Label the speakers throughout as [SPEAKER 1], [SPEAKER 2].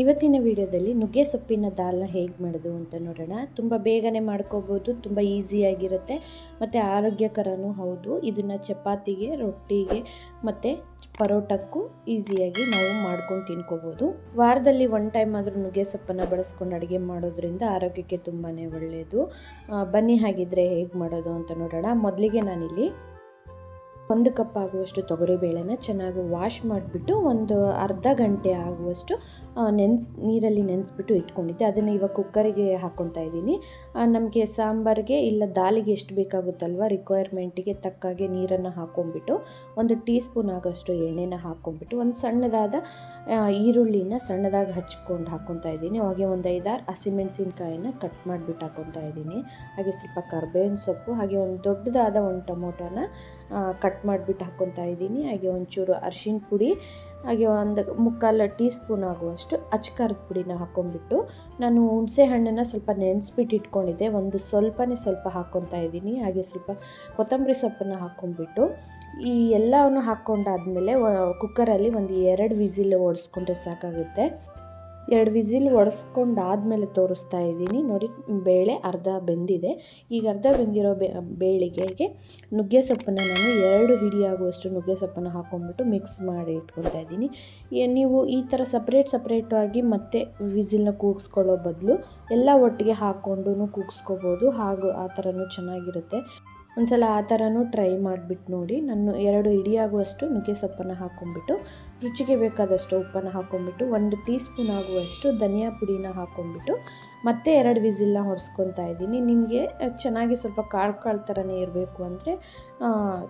[SPEAKER 1] ಇವತ್ತಿನ ವಿಡಿಯೋದಲ್ಲಿ ನುಗ್ಗೆ ಸೊಪ್ಪಿನ ದಾಲ್ನ ಹೇಗೆ ಮಾಡೋದು ಅಂತ ನೋಡೋಣ. ತುಂಬ ಬೇಗನೆ ಮಾಡ್ಕೋಬೋದು, ತುಂಬ ಈಸಿಯಾಗಿರುತ್ತೆ ಮತ್ತು ಆರೋಗ್ಯಕರನೂ ಹೌದು. ಇದನ್ನು ಚಪಾತಿಗೆ, ರೊಟ್ಟಿಗೆ ಮತ್ತು ಪರೋಟಕ್ಕೂ ಈಸಿಯಾಗಿ ನಾವು ಮಾಡ್ಕೊಂಡು ತಿನ್ಕೋಬೋದು. ವಾರದಲ್ಲಿ ಒನ್ ಟೈಮ್ ಆದರೂ ನುಗ್ಗೆ ಸೊಪ್ಪನ್ನು ಬಳಸ್ಕೊಂಡು ಅಡುಗೆ ಮಾಡೋದ್ರಿಂದ ಆರೋಗ್ಯಕ್ಕೆ ತುಂಬಾ ಒಳ್ಳೆಯದು ಬನ್ನಿ ಹಾಗಿದ್ರೆ ಹೇಗೆ ಮಾಡೋದು ಅಂತ ನೋಡೋಣ. ಮೊದಲಿಗೆ ನಾನಿಲ್ಲಿ ಒಂದು ಕಪ್ ಆಗುವಷ್ಟು ತೊಗರಿಬೇಳೆನ ಚೆನ್ನಾಗಿ ವಾಶ್ ಮಾಡಿಬಿಟ್ಟು ಒಂದು ಅರ್ಧ ಗಂಟೆ ಆಗುವಷ್ಟು ನೆನೆಸ್, ನೀರಲ್ಲಿ ನೆನೆಸ್ಬಿಟ್ಟು ಇಟ್ಕೊಂಡಿದ್ದೆ. ಅದನ್ನು ಇವಾಗ ಕುಕ್ಕರಿಗೆ ಹಾಕ್ಕೊತಾ ಇದ್ದೀನಿ. ನಮಗೆ ಸಾಂಬಾರಿಗೆ ಇಲ್ಲ ದಾಲಿಗೆ ಎಷ್ಟು ಬೇಕಾಗುತ್ತಲ್ವ ರಿಕ್ವೈರ್ಮೆಂಟಿಗೆ ತಕ್ಕಾಗೆ ನೀರನ್ನು ಹಾಕ್ಕೊಂಬಿಟ್ಟು ಒಂದು ಟೀ ಸ್ಪೂನ್ ಆಗೋಷ್ಟು ಎಣ್ಣೆನ ಹಾಕ್ಕೊಂಬಿಟ್ಟು ಒಂದು ಸಣ್ಣದಾದ ಈರುಳ್ಳಿನ ಸಣ್ಣದಾಗಿ ಹಚ್ಕೊಂಡು ಹಾಕ್ಕೊತಾ ಇದ್ದೀನಿ. ಹಾಗೆ ಒಂದು ಐದಾರು ಹಸಿಮೆಣಸಿನ್ಕಾಯಿನ ಕಟ್ ಮಾಡಿಬಿಟ್ಟು ಹಾಕ್ಕೊತಾ ಇದ್ದೀನಿ. ಹಾಗೆ ಸ್ವಲ್ಪ ಕರ್ಬೇವಿನ ಸೊಪ್ಪು, ಹಾಗೆ ಒಂದು ದೊಡ್ಡದಾದ ಒಂದು ಟೊಮೊಟೊನ ಕಟ್ ಮಾಡಿಬಿಟ್ಟು ಹಾಕ್ಕೊತಾ ಇದ್ದೀನಿ. ಹಾಗೆ ಒಂಚೂರು ಅರ್ಶಿಣ ಪುಡಿ, ಹಾಗೆ ಒಂದು ಮುಕ್ಕಾಲು ಟೀ ಸ್ಪೂನ್ ಆಗುವಷ್ಟು ಅಚ್ಕಾರದ ಪುಡಿನ ಹಾಕ್ಕೊಂಡ್ಬಿಟ್ಟು ನಾನು ಹುಣಸೆ ಹಣ್ಣನ್ನು ಸ್ವಲ್ಪ ನೆನೆಸ್ಬಿಟ್ಟು ಇಟ್ಕೊಂಡಿದ್ದೆ. ಒಂದು ಸ್ವಲ್ಪನೇ ಸ್ವಲ್ಪ ಹಾಕ್ಕೊತಾ ಇದ್ದೀನಿ. ಹಾಗೆ ಸ್ವಲ್ಪ ಕೊತ್ತಂಬರಿ ಸೊಪ್ಪನ್ನು ಹಾಕ್ಕೊಂಡ್ಬಿಟ್ಟು ಈ ಎಲ್ಲವನ್ನು ಹಾಕ್ಕೊಂಡಾದ್ಮೇಲೆ ಕುಕ್ಕರಲ್ಲಿ ಒಂದು ಎರಡು ವಿಸಿಲ್ ಓಡಿಸ್ಕೊಂಡ್ರೆ ಸಾಕಾಗುತ್ತೆ. ಎರಡು ವಿಸಿಲ್ ಒಡಿಸ್ಕೊಂಡಾದ್ಮೇಲೆ ತೋರಿಸ್ತಾ ಇದ್ದೀನಿ. ನೋಡಿ, ಬೇಳೆ ಅರ್ಧ ಬೆಂದಿದೆ. ಈಗ ಅರ್ಧ ಬೆಂದಿರೋ ಬೇಳೆಗೆ ನುಗ್ಗೆ ಸೊಪ್ಪನ್ನು ನಾನು ಎರಡು ಹಿಡಿಯಾಗುವಷ್ಟು ನುಗ್ಗೆ ಸೊಪ್ಪನ್ನು ಹಾಕೊಂಡ್ಬಿಟ್ಟು ಮಿಕ್ಸ್ ಮಾಡಿ ಇಟ್ಕೊತಾ ಇದ್ದೀನಿ. ನೀವು ಈ ಥರ ಸಪ್ರೇಟ್ ಸಪ್ರೇಟಾಗಿ ಮತ್ತೆ ವಿಸಿಲ್ನ ಕೂಗಿಸ್ಕೊಳ್ಳೋ ಬದಲು ಎಲ್ಲ ಒಟ್ಟಿಗೆ ಹಾಕ್ಕೊಂಡು ಕೂಗಿಸ್ಕೋಬೋದು. ಹಾಗೂ ಆ ಥರನೂ ಚೆನ್ನಾಗಿರುತ್ತೆ. ಒಂದ್ಸಲ ಆ ಥರನೂ ಟ್ರೈ ಮಾಡಿಬಿಟ್ಟು ನೋಡಿ. ನಾನು ಎರಡು ಹಿಡಿಯಾಗುವಷ್ಟು ನುಗ್ಗೆ ಸೊಪ್ಪನ್ನು ಹಾಕ್ಕೊಂಬಿಟ್ಟು ರುಚಿಗೆ ಬೇಕಾದಷ್ಟು ಉಪ್ಪನ್ನು ಹಾಕ್ಕೊಂಬಿಟ್ಟು ಒಂದು ಟೀ ಸ್ಪೂನ್ ಆಗುವಷ್ಟು ಧನಿಯಾ ಪುಡಿನ ಹಾಕ್ಕೊಂಡ್ಬಿಟ್ಟು ಮತ್ತೆ ಎರಡು ವಿಸಿಲ್ನ ಹೊರಿಸ್ಕೊತಾ ಇದ್ದೀನಿ. ನಿಮಗೆ ಚೆನ್ನಾಗಿ ಸ್ವಲ್ಪ ಕಾಳು ಕಾಳು ಥರನೇ ಇರಬೇಕು ಅಂದರೆ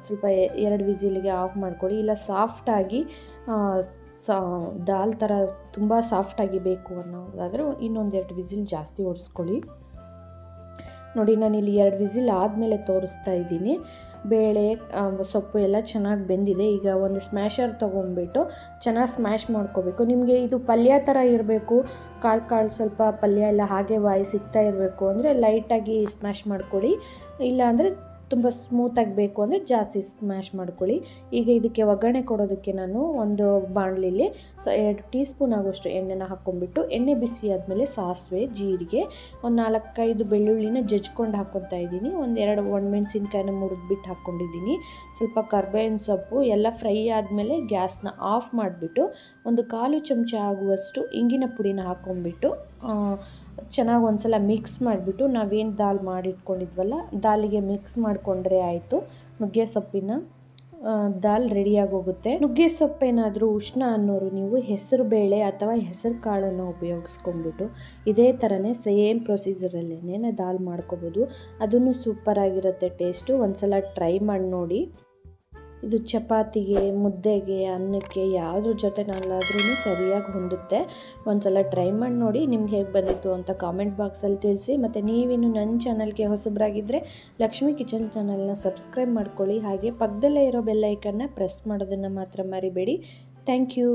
[SPEAKER 1] ಸ್ವಲ್ಪ ಎರಡು ವಿಸಿಲ್ಗೆ ಆಫ್ ಮಾಡ್ಕೊಳ್ಳಿ. ಇಲ್ಲ ಸಾಫ್ಟಾಗಿ ಸಾ, ದಾಲ್ ಥರ ತುಂಬ ಸಾಫ್ಟಾಗಿ ಬೇಕು ಅನ್ನೋದಾದರೆ ಇನ್ನೊಂದೆರಡು ವಿಸಿಲ್ ಜಾಸ್ತಿ ಹೊಡೆಸ್ಕೊಳ್ಳಿ. ನೋಡಿ ನಾನು ಇಲ್ಲಿ ಎರಡು ವಿಸಿಲ್ ಆದಮೇಲೆ ತೋರಿಸ್ತಾ ಇದ್ದೀನಿ. ಬೇಳೆ ಸೊಪ್ಪು ಎಲ್ಲ ಚೆನ್ನಾಗಿ ಬೆಂದಿದೆ. ಈಗ ಒಂದು ಸ್ಮ್ಯಾಶರ್ ತೊಗೊಂಡ್ಬಿಟ್ಟು ಚೆನ್ನಾಗಿ ಸ್ಮ್ಯಾಶ್ ಮಾಡ್ಕೋಬೇಕು. ನಿಮಗೆ ಇದು ಪಲ್ಯ ಥರ ಇರಬೇಕು. ಕಾಳು ಕಾಳು ಸ್ವಲ್ಪ ಪಲ್ಯ ಎಲ್ಲ ಹಾಗೆ ವಾಯಿ ಸಿಗ್ತಾ ಇರಬೇಕು ಅಂದರೆ ಲೈಟಾಗಿ ಸ್ಮ್ಯಾಶ್ ಮಾಡ್ಕೊಳ್ಳಿ. ಇಲ್ಲಾಂದರೆ ತುಂಬ ಸ್ಮೂತಾಗಿ ಬೇಕು ಅಂದರೆ ಜಾಸ್ತಿ ಸ್ಮ್ಯಾಶ್ ಮಾಡ್ಕೊಳ್ಳಿ. ಈಗ ಇದಕ್ಕೆ ಒಗ್ಗರಣೆ ಕೊಡೋದಕ್ಕೆ ನಾನು ಒಂದು ಬಾಣಲಿಲಿ ಸೊ ಎರಡು ಟೀ ಸ್ಪೂನ್ ಆಗೋಷ್ಟು ಎಣ್ಣೆನ ಹಾಕ್ಕೊಂಡ್ಬಿಟ್ಟು, ಎಣ್ಣೆ ಬಿಸಿ ಆದಮೇಲೆ ಸಾಸಿವೆ, ಜೀರಿಗೆ, ಒಂದು ನಾಲ್ಕೈದು ಬೆಳ್ಳುಳ್ಳಿನ ಜಜ್ಕೊಂಡು ಹಾಕ್ಕೊತಾ ಇದ್ದೀನಿ. ಒಂದು ಎರಡು ಒಣಮೆಣ್ಸಿನ್ಕಾಯಿನ ಮುರಿದ್ಬಿಟ್ಟು ಹಾಕ್ಕೊಂಡಿದ್ದೀನಿ. ಸ್ವಲ್ಪ ಕರ್ಬೇವಿನ ಸೊಪ್ಪು, ಎಲ್ಲ ಫ್ರೈ ಆದಮೇಲೆ ಗ್ಯಾಸ್ನ ಆಫ್ ಮಾಡಿಬಿಟ್ಟು, ಒಂದು ಕಾಲು ಚಮಚ ಆಗುವಷ್ಟು ಇಂಗಿನ ಪುಡಿನ ಹಾಕ್ಕೊಂಡ್ಬಿಟ್ಟು ಚೆನ್ನಾಗಿ ಒಂದ್ಸಲ ಮಿಕ್ಸ್ ಮಾಡಿಬಿಟ್ಟು ನಾವೇನು ದಾಲ್ ಮಾಡಿಟ್ಕೊಂಡಿದ್ವಲ್ಲ, ದಾಲಿಗೆ ಮಿಕ್ಸ್ ಮಾಡಿಕೊಂಡ್ರೆ ಆಯಿತು. ನುಗ್ಗೆ ಸೊಪ್ಪಿನ ದಾಲ್ ರೆಡಿಯಾಗೋಗುತ್ತೆ ನುಗ್ಗೆ ಸೊಪ್ಪೇನಾದರೂ ಉಷ್ಣ ಅನ್ನೋರು ನೀವು ಹೆಸರು ಬೇಳೆ ಅಥವಾ ಹೆಸರು ಕಾಳನ್ನು ಉಪಯೋಗಿಸ್ಕೊಂಡ್ಬಿಟ್ಟು ಇದೇ ಥರನೇ ಸೇಮ್ ಪ್ರೊಸೀಜರಲ್ಲೇ ದಾಲ್ ಮಾಡ್ಕೋಬೋದು. ಅದನ್ನು ಸೂಪರಾಗಿರುತ್ತೆ ಟೇಸ್ಟು ಒಂದ್ಸಲ ಟ್ರೈ ಮಾಡಿ ನೋಡಿ. ಇದು ಚಪಾತಿಗೆ, ಮುದ್ದೆಗೆ, ಅನ್ನಕ್ಕೆ ಯಾವುದ್ರ ಜೊತೆ ನಾನಾದ್ರೂ ಸರಿಯಾಗಿ ಹೊಂದುತ್ತೆ. ಒಂದ್ಸಲ ಟ್ರೈ ಮಾಡಿ ನೋಡಿ ನಿಮ್ಗೆ ಹೇಗೆ ಬಂದಿತ್ತು ಅಂತ ಕಾಮೆಂಟ್ ಬಾಕ್ಸಲ್ಲಿ ತಿಳಿಸಿ. ಮತ್ತು ನೀವಿನ್ನು ನನ್ನ ಚಾನಲ್ಗೆ ಹೊಸಬ್ರಾಗಿದ್ದರೆ ಲಕ್ಷ್ಮಿ ಕಿಚನ್ ಚಾನಲ್ನ ಸಬ್ಸ್ಕ್ರೈಬ್ ಮಾಡ್ಕೊಳ್ಳಿ. ಹಾಗೆ ಪಕ್ಕದಲ್ಲೇ ಇರೋ ಬೆಲ್ಲೈಕನ್ನ ಪ್ರೆಸ್ ಮಾಡೋದನ್ನು ಮಾತ್ರ ಮರಿಬೇಡಿ. Thank you